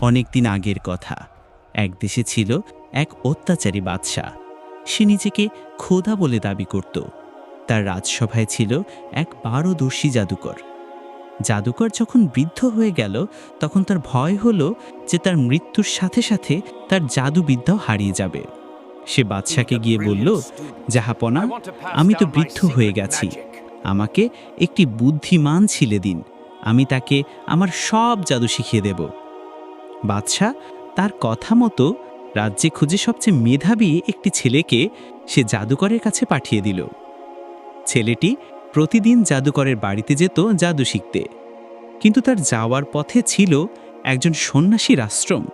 অনেক দিন আগের কথা। এক দেশে ছিল এক অত্যাচারী বাদশাহ। সে নিজেকে খোদা বলে দাবি করত। তার রাজসভায় ছিল এক পারদর্শী জাদুকর। জাদুকর যখন বৃদ্ধ হয়ে গেল, তখন তার ভয় হলো যে তার মৃত্যুর সাথে সাথে তার জাদুবিদ্যাও হারিয়ে যাবে। সে বাদশাকে গিয়ে বলল জাহাপনা আমি তো বৃদ্ধ হয়ে গেছি। আমাকে একটি বুদ্ধিমান ছিলে দিন। আমি তাকে আমার সব জাদু শিখিয়ে দেব। বাদশাহ তার কথা মতো রাজ্যে খুঁজে সবচেয়ে মেধাবী একটি ছেলেকে সে জাদুকরের কাছে পাঠিয়ে দিল। ছেলেটি প্রতিদিন জাদুকরের বাড়িতে যেত জাদু শিখতে। কিন্তু তার যাওয়ার পথে ছিল একজন সন্ন্যাসীর আশ্রম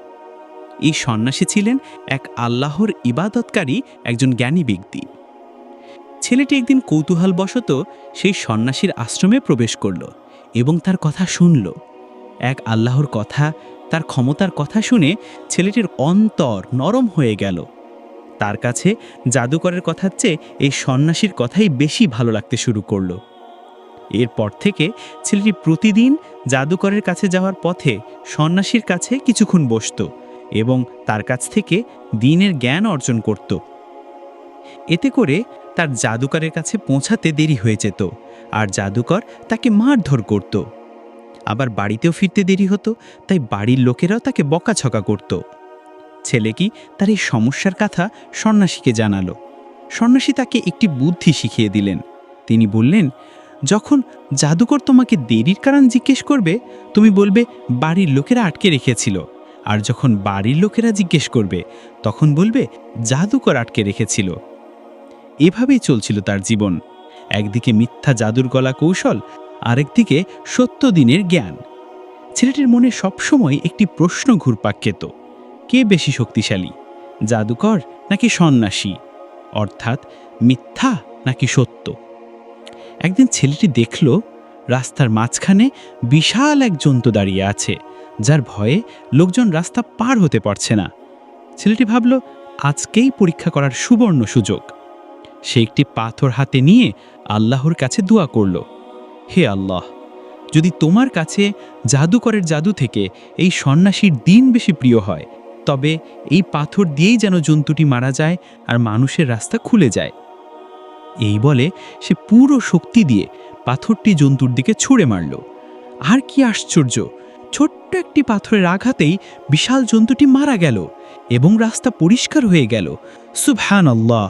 এই সন্ন্যাসী ছিলেন এক আল্লাহর ইবাদতকারী একজন জ্ঞানী ব্যক্তি। ছেলেটি একদিন কৌতূহলবশত সেই সন্ন্যাসীর আশ্রমে প্রবেশ করল এবং তার কথা শুনল। এক আল্লাহর কথা তার ক্ষমতার কথা শুনে ছেলেটির অন্তর নরম হয়ে গেল। তার কাছে জাদুকরের কথার চেয়ে এই সন্ন্যাসীর কথাই বেশি ভালো লাগতে শুরু করল। এরপর থেকে ছেলেটি প্রতিদিন জাদুকরের কাছে যাওয়ার পথে সন্ন্যাসীর কাছে কিছুক্ষণ বসত এবং তার কাছ থেকে দিনের জ্ঞান অর্জন করত। এতে করে তার জাদুকরের কাছে পৌঁছাতে দেরি হয়ে যেত আর জাদুকর তাকে মারধর করত। আবার বাড়িতেও ফিরতে দেরি হতো, তাই বাড়ির লোকেরাও তাকে বকাছকা করত। ছেলে কি তার এই সমস্যার কথা সন্ন্যাসীকে জানালো। সন্ন্যাসী তাকে একটি বুদ্ধি শিখিয়ে দিলেন। তিনি বললেন, যখন জাদুকর তোমাকে দেরির কারণ জিজ্ঞেস করবে, তুমি বলবে, বাড়ির লোকেরা আটকে রেখেছিল। আর যখন বাড়ির লোকেরা জিজ্ঞেস করবে, তখন বলবে, জাদুকর আটকে রেখেছিল। এভাবেই চলছিল তার জীবন। একদিকে মিথ্যা জাদুর গলা কৌশল আরেকদিকে সত্য দিনের জ্ঞান। ছেলেটির মনে সবসময় একটি প্রশ্ন ঘুরপাক খেত, কে বেশি শক্তিশালী, জাদুকর নাকি সন্ন্যাসী, অর্থাৎ মিথ্যা নাকি সত্য? একদিন ছেলেটি দেখল, রাস্তার মাঝখানে বিশাল এক জন্তু দাঁড়িয়ে আছে, যার ভয়ে লোকজন রাস্তা পার হতে পারছে না। ছেলেটি ভাবল, আজকেই পরীক্ষা করার সুবর্ণ সুযোগ। সে একটি পাথর হাতে নিয়ে আল্লাহর কাছে দোয়া করল। হে আল্লাহ, যদি তোমার কাছে জাদুকরের জাদু থেকে এই সন্ন্যাসীর দিন বেশি প্রিয় হয়, তবে এই পাথর দিয়েই যেন জন্তুটি মারা যায় আর মানুষের রাস্তা খুলে যায়। এই বলে সে পুরো শক্তি দিয়ে পাথরটি জন্তুর দিকে ছুঁড়ে মারল। আর কি আশ্চর্য, ছোট্ট একটি পাথরের আঘাতেই বিশাল জন্তুটি মারা গেল এবং রাস্তা পরিষ্কার হয়ে গেল। সুবহান আল্লাহ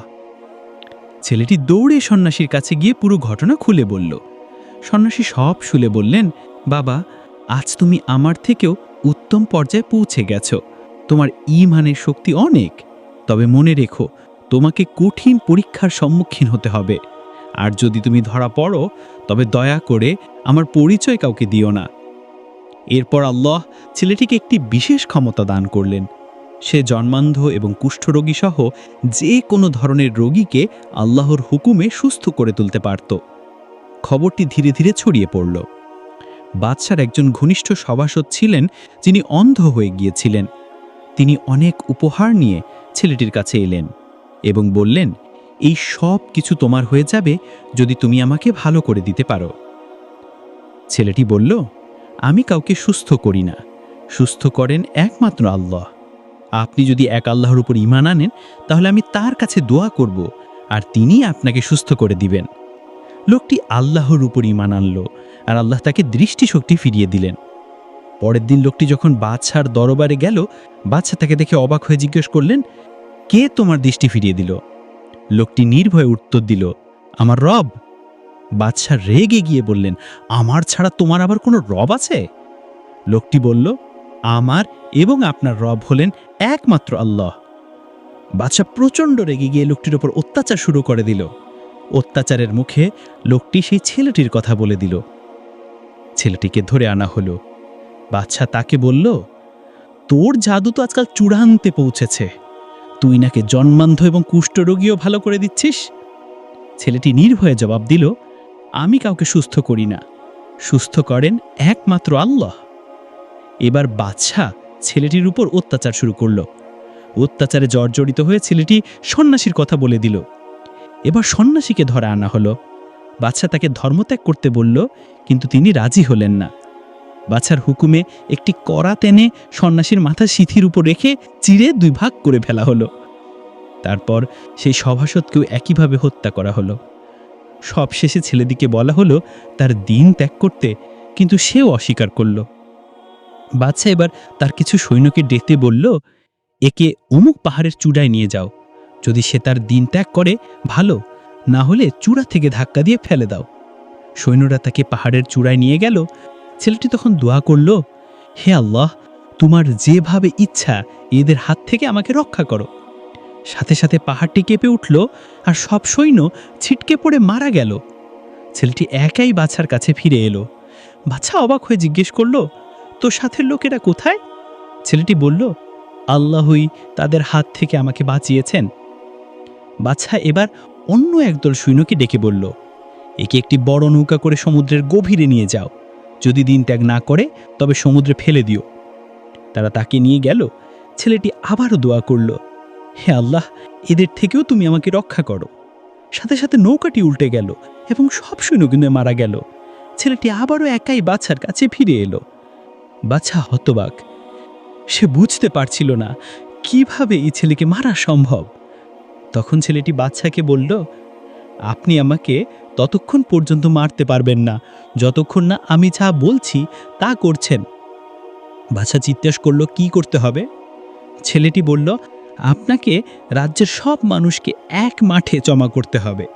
ছেলেটি দৌড়ে সন্ন্যাসীর কাছে গিয়ে পুরো ঘটনা খুলে বলল সন্ন্যাসী সব শুলে বললেন, বাবা, আজ তুমি আমার থেকেও উত্তম পর্যায়ে পৌঁছে গেছো। তোমার ইমানের শক্তি অনেক। তবে মনে রেখো, তোমাকে কঠিন পরীক্ষার সম্মুখীন হতে হবে। আর যদি তুমি ধরা পড়ো, তবে দয়া করে আমার পরিচয় কাউকে দিও না। এরপর আল্লাহ ছেলেটিকে একটি বিশেষ ক্ষমতা দান করলেন। সে জন্মান্ধ এবং কুষ্ঠরোগী সহ যে কোনো ধরনের রোগীকে আল্লাহর হুকুমে সুস্থ করে তুলতে পারত। খবরটি ধীরে ধীরে ছড়িয়ে পড়ল। বাদশার একজন ঘনিষ্ঠ সভাসদ ছিলেন, যিনি অন্ধ হয়ে গিয়েছিলেন। তিনি অনেক উপহার নিয়ে ছেলেটির কাছে এলেন এবং বললেন, এই সব কিছু তোমার হয়ে যাবে যদি তুমি আমাকে ভালো করে দিতে পারো। ছেলেটি বলল, আমি কাউকে সুস্থ করি না। সুস্থ করেন একমাত্র আল্লাহ। আপনি যদি এক আল্লাহর উপর ইমান আনেন, তাহলে আমি তার কাছে দোয়া করব, আর তিনি আপনাকে সুস্থ করে দিবেন। লোকটি আল্লাহর উপর ইমান আনল আর আল্লাহ তাকে দৃষ্টিশক্তি ফিরিয়ে দিলেন। পরের দিন লোকটি যখন বাদশার দরবারে গেল, বাদশা তাকে দেখে অবাক হয়ে জিজ্ঞেস করলেন, কে তোমার দৃষ্টি ফিরিয়ে দিল? লোকটি নির্ভয়ে উত্তর দিল, আমার রব। বাদশাহ রেগে গিয়ে বললেন, আমার ছাড়া তোমার আবার কোনো রব আছে? লোকটি বলল, আমার এবং আপনার রব হলেন একমাত্র আল্লাহ। বাদশাহ প্রচণ্ড রেগে গিয়ে লোকটির ওপর অত্যাচার শুরু করে দিল। অত্যাচারের মুখে লোকটি সেই ছেলেটির কথা বলে দিল। ছেলেটিকে ধরে আনা হলো। বাচ্চা তাকে বলল, তোর জাদু তো আজকাল চূড়ান্তে পৌঁছেছে। তুই নাকি জন্মান্ধ এবং কুষ্ঠরোগীও ভালো করে দিচ্ছিস? ছেলেটি নির্ভয়ে জবাব দিল, আমি কাউকে সুস্থ করি না। সুস্থ করেন একমাত্র আল্লাহ। এবার বাদশাহ ছেলেটির উপর অত্যাচার শুরু করল। অত্যাচারে জর্জরিত হয়ে ছেলেটি সন্ন্যাসীর কথা বলে দিল। এবার সন্ন্যাসীকে ধরা আনা হলো। বাচ্চা তাকে ধর্মত্যাগ করতে বলল, কিন্তু তিনি রাজি হলেন না। বাছার হুকুমে একটি কড়া টেনে সন্ন্যাসীর মাথা সিথির উপর রেখে চিড়ে দুই ভাগ করে ফেলা হলো। তারপর সেই সভাসদকেও একইভাবে হত্যা করা হলো। সবশেষে ছেলেদিকে বলা হলো, তার দিন ত্যাগ করতে, কিন্তু সেও অস্বীকার করল। বাচ্চা এবার তার কিছু সৈন্যকে ডেকে বলল, একে অমুক পাহাড়ের চূড়ায় নিয়ে যাও। যদি সে তার দিন ত্যাগ করে, ভালো। না হলে চূড়া থেকে ধাক্কা দিয়ে ফেলে দাও। সৈন্যরা তাকে পাহাড়ের চূড়ায় নিয়ে গেল। ছেলেটি তখন দোয়া করল, হে আল্লাহ, তোমার যেভাবে ইচ্ছা, এদের হাত থেকে আমাকে রক্ষা করো। সাথে সাথে পাহাড়টি কেঁপে উঠল আর সব সৈন্য ছিটকে পড়ে মারা গেল। ছেলেটি একাই বাছার কাছে ফিরে এলো। বাচ্চা অবাক হয়ে জিজ্ঞেস করল, তোর সাথের লোকেরা কোথায়? ছেলেটি বলল, আল্লাহই তাদের হাত থেকে আমাকে বাঁচিয়েছেন। বাচ্চা এবার অন্য একদল সৈন্যকে ডেকে বলল, একে একটি বড় নৌকা করে সমুদ্রের গভীরে নিয়ে যাও। যদি দিন ত্যাগ না করে, তবে সমুদ্রে ফেলে দিও। তারা তাকে নিয়ে গেল। ছেলেটি আবারও দোয়া করল, হে আল্লাহ, এদের থেকেও তুমি আমাকে রক্ষা করো। সাথে সাথে নৌকাটি উল্টে গেল এবং সব সৈন্য কিন্তু মারা গেল। ছেলেটি আবারও একাই বাচ্চার কাছে ফিরে এলো। বাচ্চা হতবাক, সে বুঝতে পারছিল না কীভাবে এই ছেলেকে মারা সম্ভব। তখন ছেলেটি বাচ্চাকে বলল, আপনি আমাকে ততক্ষণ পর্যন্ত মারতে পারবেন না। যতক্ষণ না আমি যা বলছি তা করছেন। বাচ্চা জিজ্ঞেস করল, কি করতে হবে? ছেলেটি বলল, আপনাকে রাজ্যের সব মানুষকে এক মাঠে জমা করতে হবে।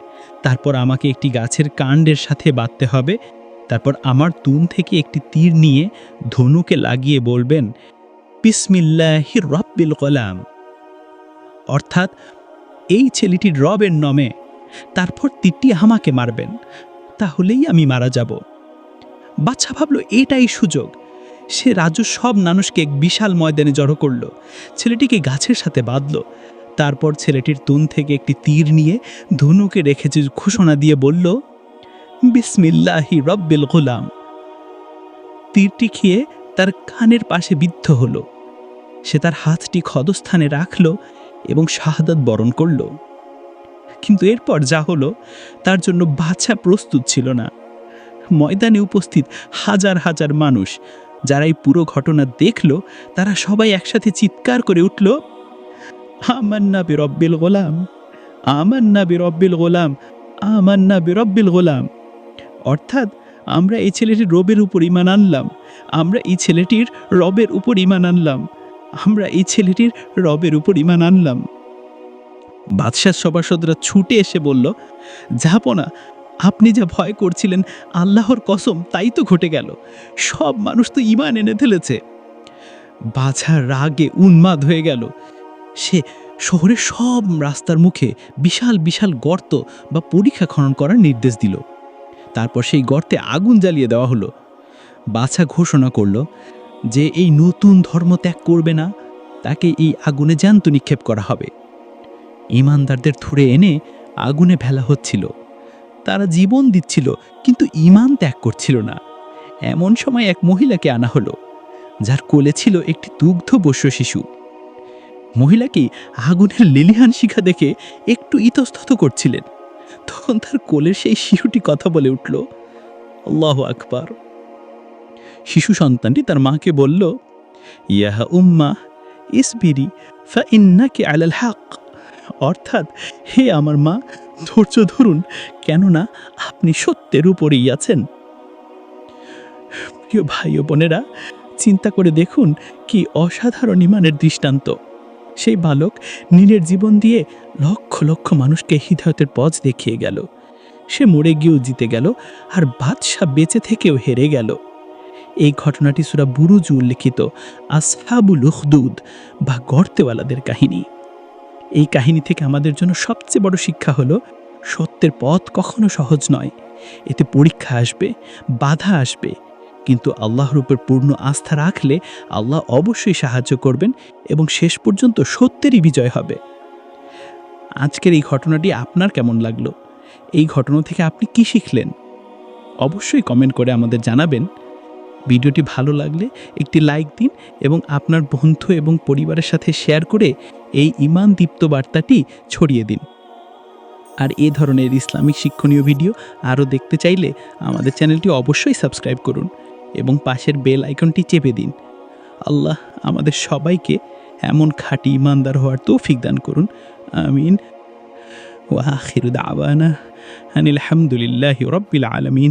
তারপর আমাকে একটি গাছের কাণ্ডের সাথে বাঁধতে হবে। তারপর আমার তুন থেকে একটি তীর নিয়ে ধনুকে লাগিয়ে বলবেন, বিসমিল্লাহির রব্বিল কলাম অর্থাৎ এই ছেলেটির রবের নমে। তারপর তীরটি আমাকে মারবেন, তাহলেই আমি মারা যাব। বাচ্চা ভাবল, এটাই সুযোগ। সে রাজু সব মানুষকে এক বিশাল ময়দানে জড়ো করল। ছেলেটিকে গাছের সাথে বাঁধল। তারপর ছেলেটির তুন থেকে একটি তীর নিয়ে ধনুকে রেখেছে, ঘোষণা দিয়ে বলল, বিসমিল্লাহি রব্বিল গোলাম। তীরটি খেয়ে তার কানের পাশে বিদ্ধ হলো। সে তার হাতটি ক্ষতস্থানে রাখল। এবং শাহাদাত বরণ করল। কিন্তু এরপর যা হলো, তার জন্য বাছা প্রস্তুত ছিল না। ময়দানে উপস্থিত হাজার হাজার মানুষ, যারা এই পুরো ঘটনা দেখল, তারা সবাই একসাথে চিৎকার করে উঠল, আমান্না বিরব্বিল গোলাম, আমান্না বিরব্বিল গোলাম, আমান্না বিরব্বিল গোলাম। অর্থাৎ, আমরা এই ছেলেটির রবের উপর ইমান আনলাম, আমরা এই ছেলেটির রবের উপর ইমান আনলাম। আমরা এই ছেলেটির রবের উপর ইমান আনলাম। বাদশাহ সভাসদরা ছুটে এসে বলল না আপনি যা ভয় করছিলেন, আল্লাহর কসম, তাই তো ঘটে গেল। সব মানুষ তো ইমান এনে ফেলেছে। বাছা রাগে উন্মাদ হয়ে গেল। সে শহরের সব রাস্তার মুখে বিশাল বিশাল গর্ত বা পরীক্ষা খনন করার নির্দেশ দিল। তারপর সেই গর্তে আগুন জ্বালিয়ে দেওয়া হলো। বাছা ঘোষণা করল যে এই নতুন ধর্ম ত্যাগ করবে না তাকে এই আগুনে জ্যান্ত নিক্ষেপ করা হবে। ইমানদারদের থুড়ে এনে আগুনে ফেলা হচ্ছিল। তারা জীবন দিচ্ছিল, কিন্তু ইমান ত্যাগ করছিল না। এমন সময় এক মহিলাকে আনা হলো, যার কোলে ছিল একটি দুগ্ধ বস্য শিশু। মহিলাকে আগুনের লিলিহান শিখা দেখে একটু ইতস্তত করছিলেন। তখন তার কোলের সেই শিশুটি কথা বলে উঠল, আল্লাহ আকবার। শিশু সন্তানটি তার মাকে বলল ইয়াহা উম্মা, ইসবিরি ফা ইন্নাকে আলাল হাক। অর্থাৎ, হে আমার মা, ধৈর্য ধরুন, কেননা আপনি সত্যের উপরেই আছেন। প্রিয় ভাই ও বোনেরা, চিন্তা করে দেখুন কি অসাধারণ ইমানের দৃষ্টান্ত। সেই বালক নীলের জীবন দিয়ে লক্ষ লক্ষ মানুষকে হৃদয়তের পথ দেখিয়ে গেল। সে মরে গিয়েও জিতে গেল, আর বাদশাহ বেঁচে থেকেও হেরে গেল। এই ঘটনাটি সুরা বুরুজু উল্লেখিত, আসহাবুল উখদুদ, বা গর্তেওয়ালাদের কাহিনী। এই কাহিনী থেকে আমাদের জন্য সবচেয়ে বড় শিক্ষা হলো, সত্যের পথ কখনো সহজ নয়। এতে পরীক্ষা আসবে, বাধা আসবে। কিন্তু আল্লাহর উপর পূর্ণ আস্থা রাখলে আল্লাহ অবশ্যই সাহায্য করবেন এবং শেষ পর্যন্ত সত্যেরই বিজয় হবে। আজকের এই ঘটনাটি আপনার কেমন লাগল? এই ঘটনা থেকে আপনি কি শিখলেন? অবশ্যই কমেন্ট করে আমাদের জানাবেন। ভিডিওটি ভালো লাগলে একটি লাইক দিন এবং আপনার বন্ধু এবং পরিবারের সাথে শেয়ার করে এই ইমান দীপ্ত বার্তাটি ছড়িয়ে দিন। আর এ ধরনের ইসলামিক শিক্ষণীয় ভিডিও আরও দেখতে চাইলে আমাদের চ্যানেলটি অবশ্যই সাবস্ক্রাইব করুন এবং পাশের বেল আইকনটি চেপে দিন। আল্লাহ আমাদের সবাইকে এমন খাঁটি ইমানদার হওয়ার তৌফিক দান করুন। আমিন। ওয়াখির দাওয়ানা আনিল হামদুলিল্লাহি রব্বিল আলামিন।